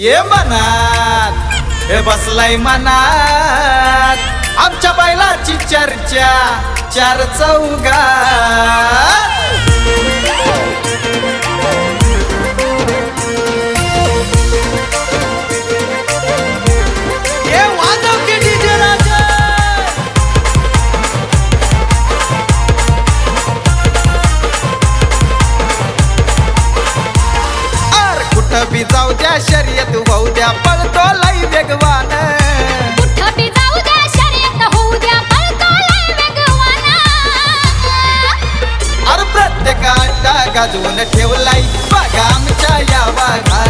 ये मनात हे बसलाय मनात. आमच्या बैलाची चर्चा चार चौगा जाऊ द्या शर्या. का गाजवून ठेवलाय. बघा आमच्या या वाघा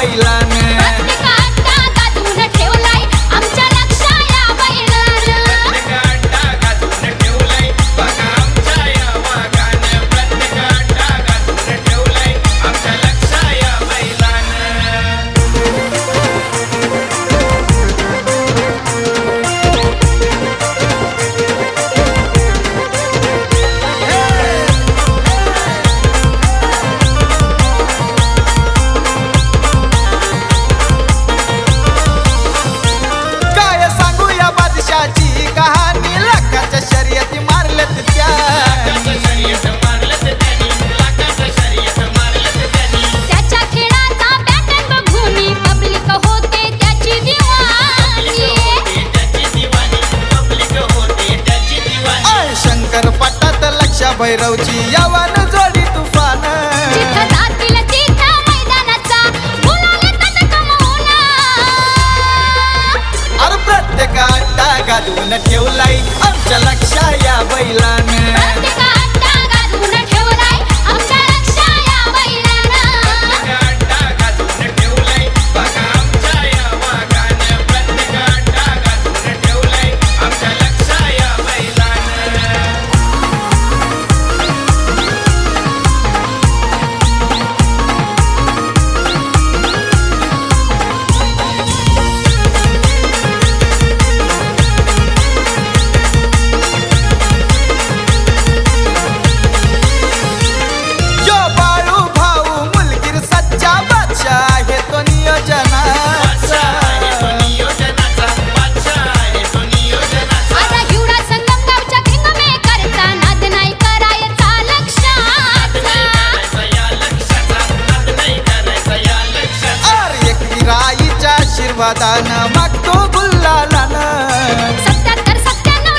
未来。भैरवची यावान जोडी तुफान. अर प्रत्येक आटा गाजून ठेवलाय आमच्या लक्षा या बैलान. देवदान मागतो गुल्लालान. सत्याहत्तर सत्त्याण्णव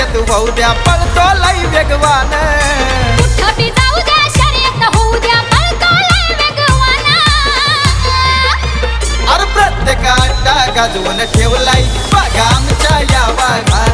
शर्यत वाहू द्या हो पळतो लई वेगवान अर प्रत्येक गाजवून ठेवलाय बघा आमच्या या वाघा